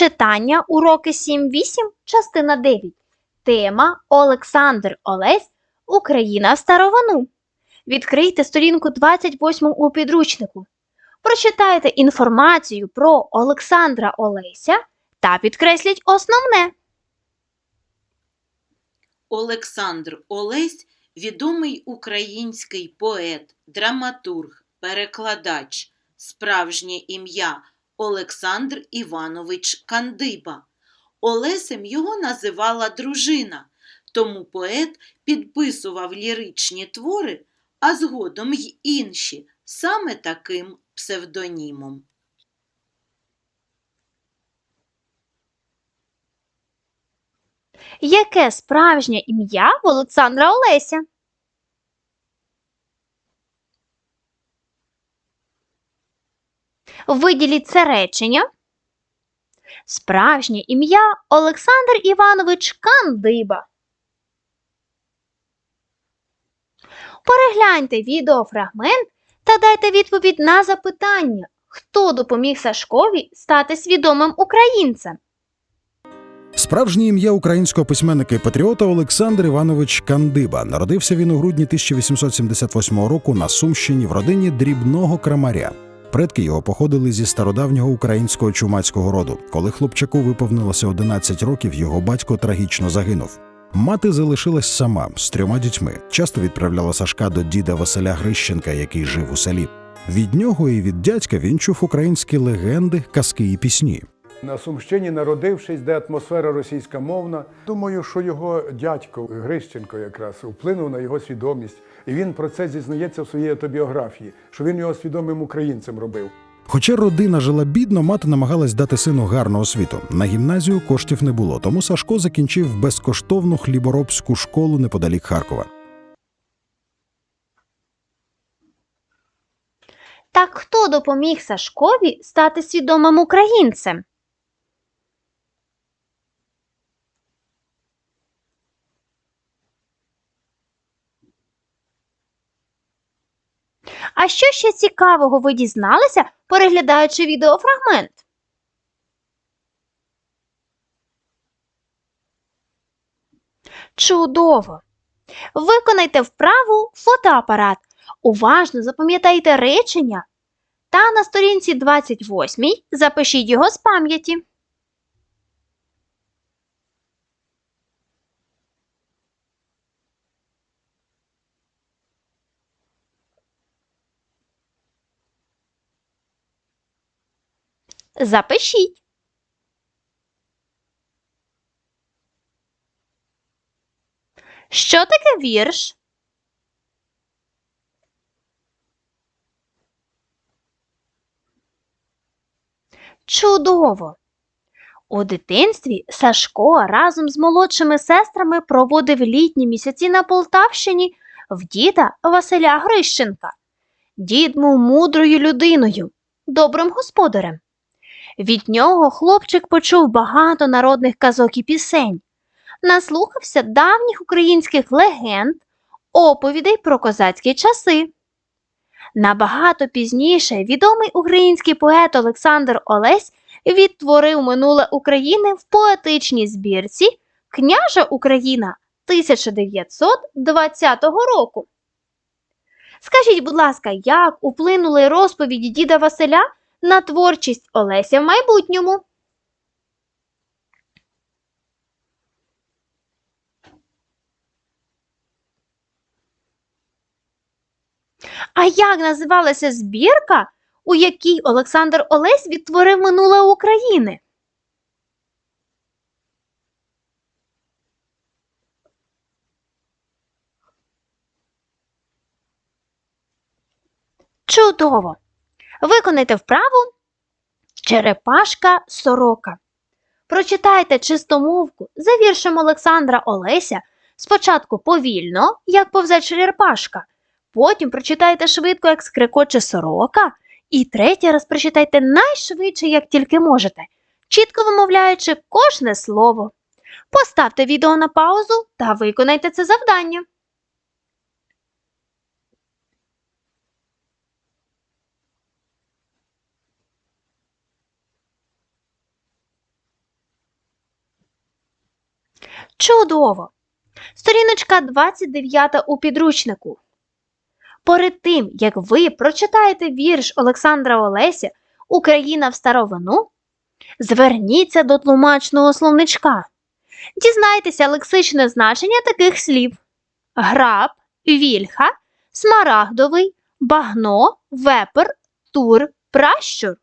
Читання уроки 7-8, частина 9. Тема Олександр Олесь Україна в старовину. Відкрийте сторінку 28 у підручнику. Прочитайте інформацію про Олександра Олеся та підкресліть основне. Олександр Олесь відомий український поет, драматург, перекладач, справжнє ім'я Олександр Іванович Кандиба. Олесем його називала дружина, тому поет підписував ліричні твори, а згодом й інші саме таким псевдонімом. Яке справжнє ім'я в Олександра Олеся? Виділіть це речення. Справжнє ім'я Олександр Іванович Кандиба. Перегляньте відеофрагмент та дайте відповідь на запитання, хто допоміг Сашкові стати свідомим українцем. Справжнє ім'я українського письменника і патріота Олександр Іванович Кандиба. Народився він у грудні 1878 року на Сумщині в родині дрібного крамаря. Предки його походили зі стародавнього українського чумацького роду. Коли хлопчаку виповнилося 11 років, його батько трагічно загинув. Мати залишилась сама з трьома дітьми. Часто відправляла Сашка до діда Василя Грищенка, який жив у селі. Від нього і від дядька він чув українські легенди, казки і пісні. На Сумщині, народившись, де атмосфера російськомовна, думаю, що його дядько Грищенко якраз вплинув на його свідомість, і він про це зізнається в своїй автобіографії, що він його свідомим українцем робив. Хоча родина жила бідно, мати намагалась дати сину гарну освіту. На гімназію коштів не було, тому Сашко закінчив безкоштовну хліборобську школу неподалік Харкова. Так хто допоміг Сашкові стати свідомим українцем? А що ще цікавого ви дізналися, переглядаючи відеофрагмент? Чудово! Виконайте вправу фотоапарат. Уважно запам'ятайте речення та на сторінці 28 запишіть його з пам'яті. Запишіть. Що таке вірш? Чудово! У дитинстві Сашко разом з молодшими сестрами проводив літні місяці на Полтавщині в діда Василя Грищенка. Дід був мудрою людиною, добрим господарем. Від нього хлопчик почув багато народних казок і пісень, наслухався давніх українських легенд, оповідей про козацькі часи. Набагато пізніше відомий український поет Олександр Олесь відтворив минуле України в поетичній збірці Княжа Україна 1920 року. Скажіть, будь ласка, як вплинули розповіді діда Василя на творчість Олеся в майбутньому? А як називалася збірка, у якій Олександр Олесь відтворив минуле України? Чудово! Виконайте вправу Черепашка сорока. Прочитайте чистомовку за віршем Олександра Олеся спочатку повільно, як повзе черепашка, потім прочитайте швидко, як скрикоче сорока, і третій раз прочитайте найшвидше, як тільки можете, чітко вимовляючи кожне слово. Поставте відео на паузу та виконайте це завдання. Чудово! Сторіночка 29 у підручнику. Перед тим, як ви прочитаєте вірш Олександра Олеся Україна в старовину, зверніться до тлумачного словничка. Дізнайтеся лексичне значення таких слів: граб, вільха, смарагдовий, багно, вепер, тур, пращур.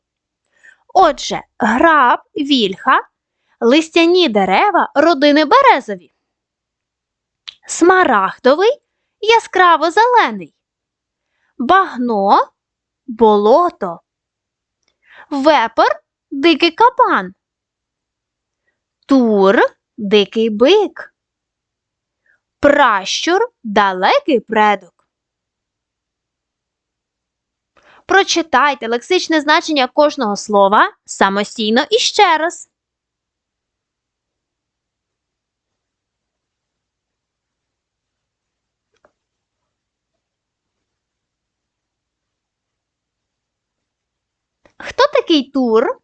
Отже, граб, вільха, листяні дерева родини березові. Смарагдовий яскраво зелений. Багно болото. Вепер дикий кабан. Тур дикий бик. Пращур далекий предок. Прочитайте лексичне значення кожного слова самостійно і ще раз. Хто такий тур?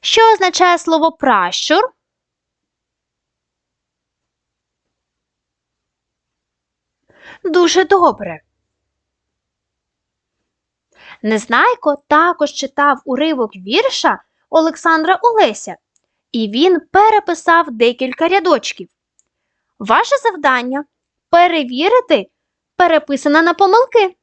Що означає слово пращур? Дуже добре. Незнайко також читав уривок вірша Олександра Олеся, і він переписав декілька рядочків. Ваше завдання перевірити переписане на помилки.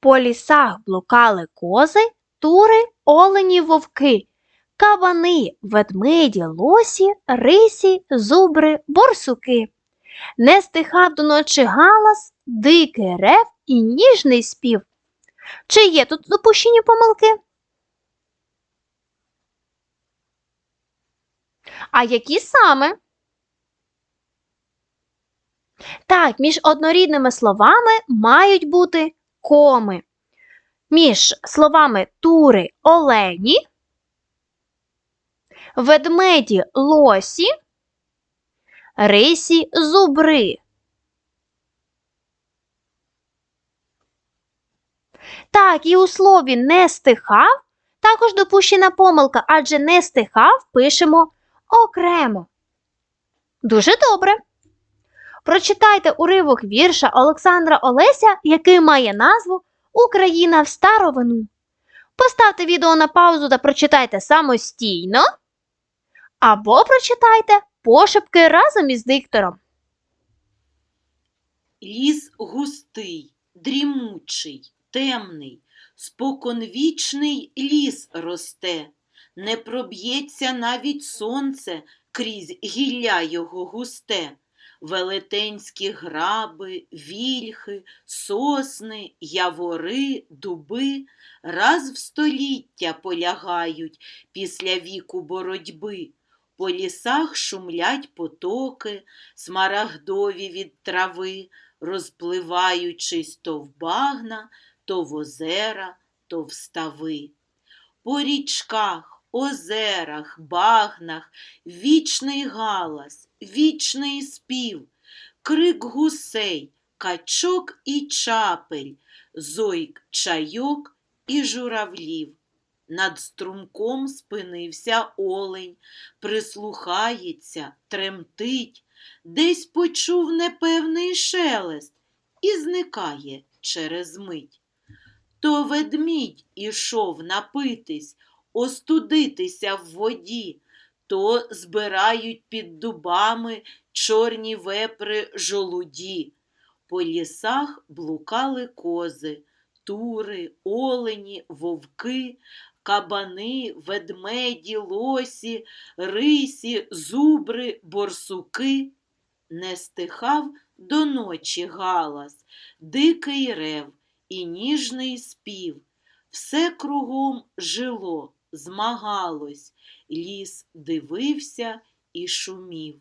По лісах блукали кози, тури, олені, вовки, кабани, ведмеді, лосі, рисі, зубри, борсуки. Не стихав до ночі галас, дикий рев і ніжний спів. Чи є тут допущені помилки? А які саме? Так, між однорідними словами мають бути коми. Між словами тури олені, ведмеді лосі, рисі зубри. Так, і у слові не стихав також допущена помилка, адже не стихав пишемо окремо. Дуже добре. Прочитайте уривок вірша Олександра Олеся, який має назву Україна в старовину. Поставте відео на паузу та прочитайте самостійно. Або прочитайте пошепки разом із диктором. Ліс густий, дрімучий, темний, споконвічний ліс росте, не проб'ється навіть сонце крізь гілля його густе. Велетенські граби, вільхи, сосни, явори, дуби раз в століття полягають після віку боротьби. По лісах шумлять потоки, смарагдові від трави, розпливаючись то в багна, то в озера, то в стави. По річках, озерах, багнах вічний галас, вічний спів, крик гусей, качок і чапель, зойк чайок і журавлів. Над струмком спинився олень, прислухається, тремтить, десь почув непевний шелест і зникає через мить. То ведмідь ішов напитись, остудитися в воді, то збирають під дубами чорні вепри жолуді. По лісах блукали кози, тури, олені, вовки, кабани, ведмеді, лосі, рисі, зубри, борсуки. Не стихав до ночі галас, дикий рев і ніжний спів. Все кругом жило, змагалось, ліс дивився і шумів.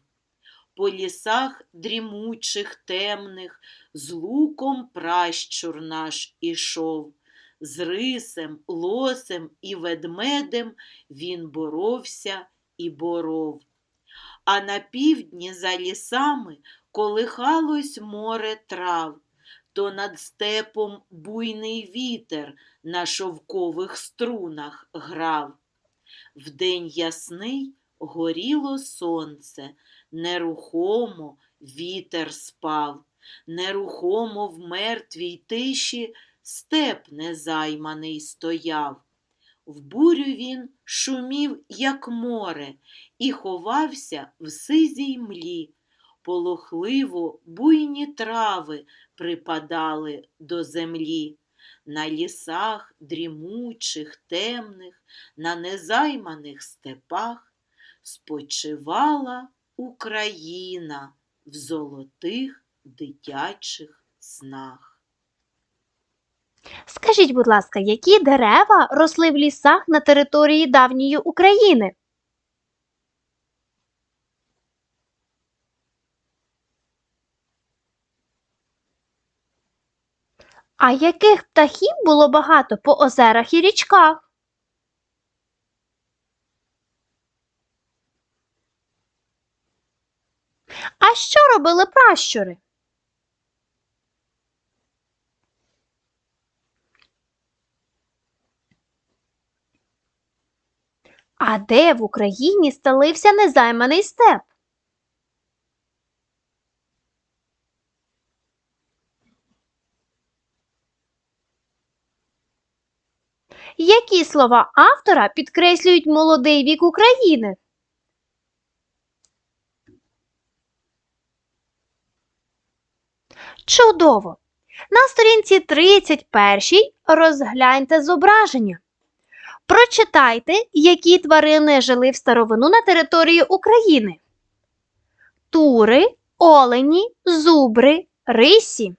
По лісах дрімучих, темних, з луком пращур наш ішов. З рисем, лосем і ведмедем він боровся і боров. А на півдні за лісами колихалось море трав, то над степом буйний вітер на шовкових струнах грав. Вдень ясний горіло сонце, нерухомо вітер спав, нерухомо в мертвій тиші степ незайманий стояв. В бурю він шумів, як море, і ховався в сизій млі. Полохливо буйні трави припадали до землі. На лісах дрімучих, темних, на незайманих степах спочивала Україна в золотих дитячих снах. Скажіть, будь ласка, які дерева росли в лісах на території давньої України? А яких птахів було багато по озерах і річках? А що робили пращури? А де в Україні стелився незайманий степ? Які слова автора підкреслюють молодий вік України? Чудово! На сторінці 31 розгляньте зображення. Прочитайте, які тварини жили в старовину на території України. Тури, олені, зубри, рисі.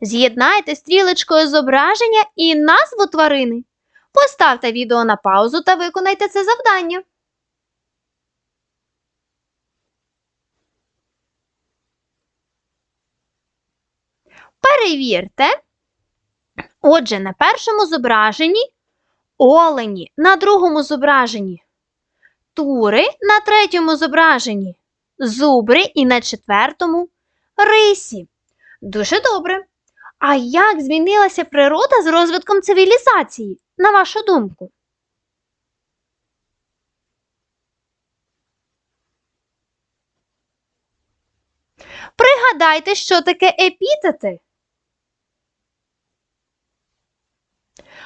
З'єднайте стрілочкою зображення і назву тварини. Поставте відео на паузу та виконайте це завдання. Перевірте. Отже, на першому зображенні олені, на другому зображенні тури, на третьому зображенні зубри і на четвертому рисі. Дуже добре. А як змінилася природа з розвитком цивілізації, на вашу думку? Пригадайте, що таке епітети.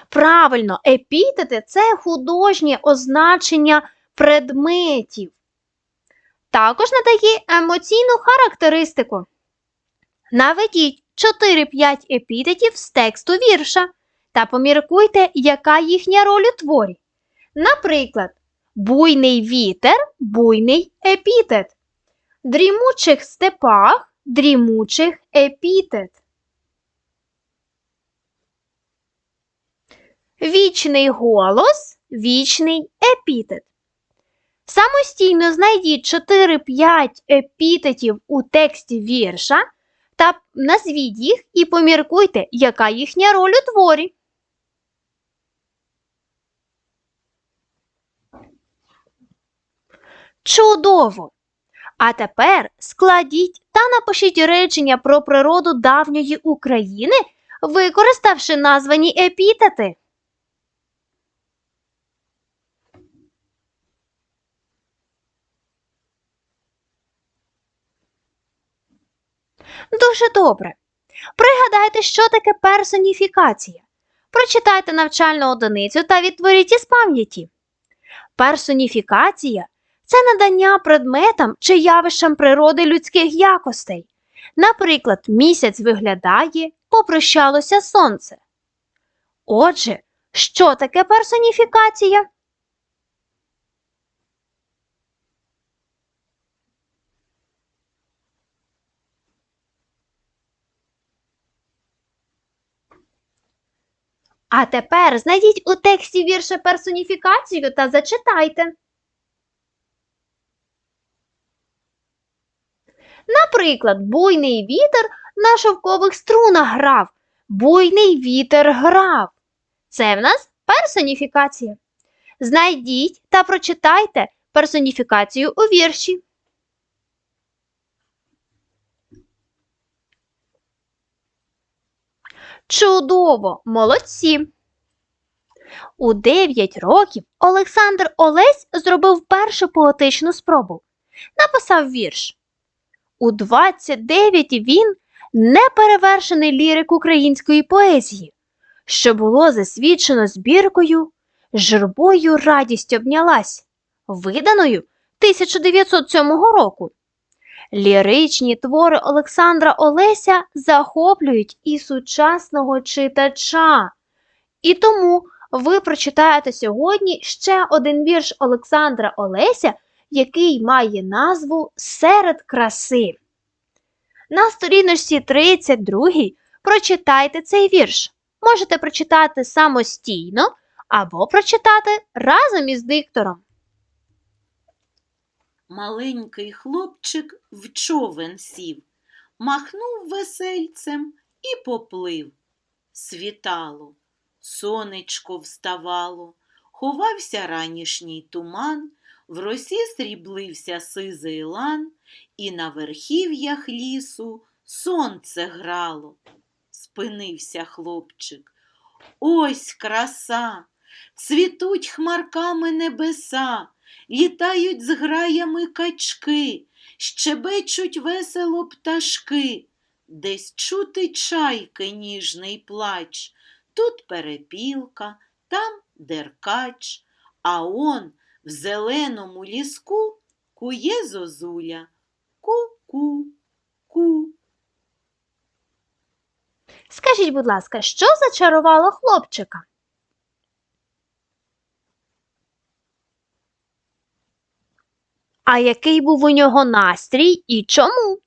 Правильно, епітети це художнє означення предметів. Також надає емоційну характеристику. Наведіть 4-5 епітетів з тексту вірша та поміркуйте, яка їхня роль у творі. Наприклад, буйний вітер, буйний епітет. Дрімучих степах, дрімучих епітет. Вічний голос, вічний епітет. Самостійно знайдіть 4-5 епітетів у тексті вірша та назвіть їх і поміркуйте, яка їхня роль у творі. Чудово! А тепер складіть та напишіть речення про природу давньої України, використавши названі епітети. Дуже добре. Пригадайте, що таке персоніфікація. Прочитайте навчальну одиницю та відтворіть із пам'яті. Персоніфікація це надання предметам чи явищам природи людських якостей. Наприклад, місяць виглядає, попрощалося сонце. Отже, що таке персоніфікація? А тепер знайдіть у тексті вірша персоніфікацію та зачитайте. Наприклад, буйний вітер на шовкових струнах грав. Буйний вітер грав. Це в нас персоніфікація. Знайдіть та прочитайте персоніфікацію у вірші. Чудово! Молодці! У 9 років Олександр Олесь зробив першу поетичну спробу. Написав вірш. У 29 він неперевершений лірик української поезії, що було засвідчено збіркою Журбою радість обнялась, виданою 1907 року. Ліричні твори Олександра Олеся захоплюють і сучасного читача. І тому ви прочитаєте сьогодні ще один вірш Олександра Олеся, який має назву Серед краси. На сторіночці 32 прочитайте цей вірш. Можете прочитати самостійно або прочитати разом із диктором. Маленький хлопчик в човен сів, махнув весельцем і поплив. Світало, сонечко вставало, ховався ранішній туман, в росі сріблився сизий лан, і на верхів'ях лісу сонце грало. Спинився хлопчик. Ось краса! Цвітуть хмарками небеса, літають з граями качки, щебечуть весело пташки, десь чути чайки ніжний плач, тут перепілка, там деркач, а он в зеленому ліску кує зозуля. Ку-ку, ку. Скажіть, будь ласка, що зачарувало хлопчика? А який був у нього настрій і чому?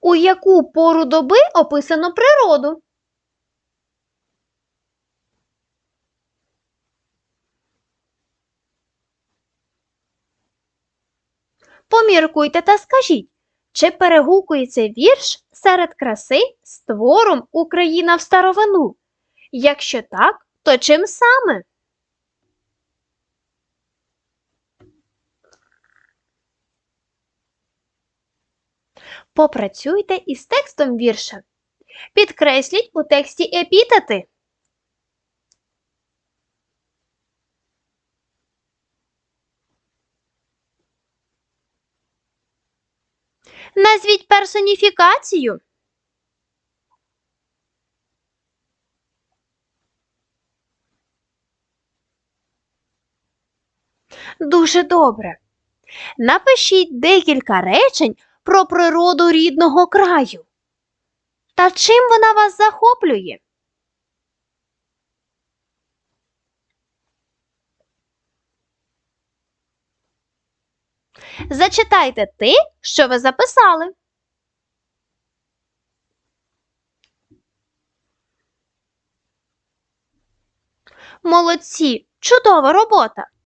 У яку пору доби описано природу? Поміркуйте та скажіть, чи перегукується вірш серед краси з твором Україна в старовину? Якщо так, то чим саме? Попрацюйте із текстом вірша. Підкресліть у тексті епітети. Назвіть персоніфікацію. Дуже добре. Напишіть декілька речень про природу рідного краю. Та чим вона вас захоплює? Зачитайте те, що ви записали. Молодці! Чудова робота!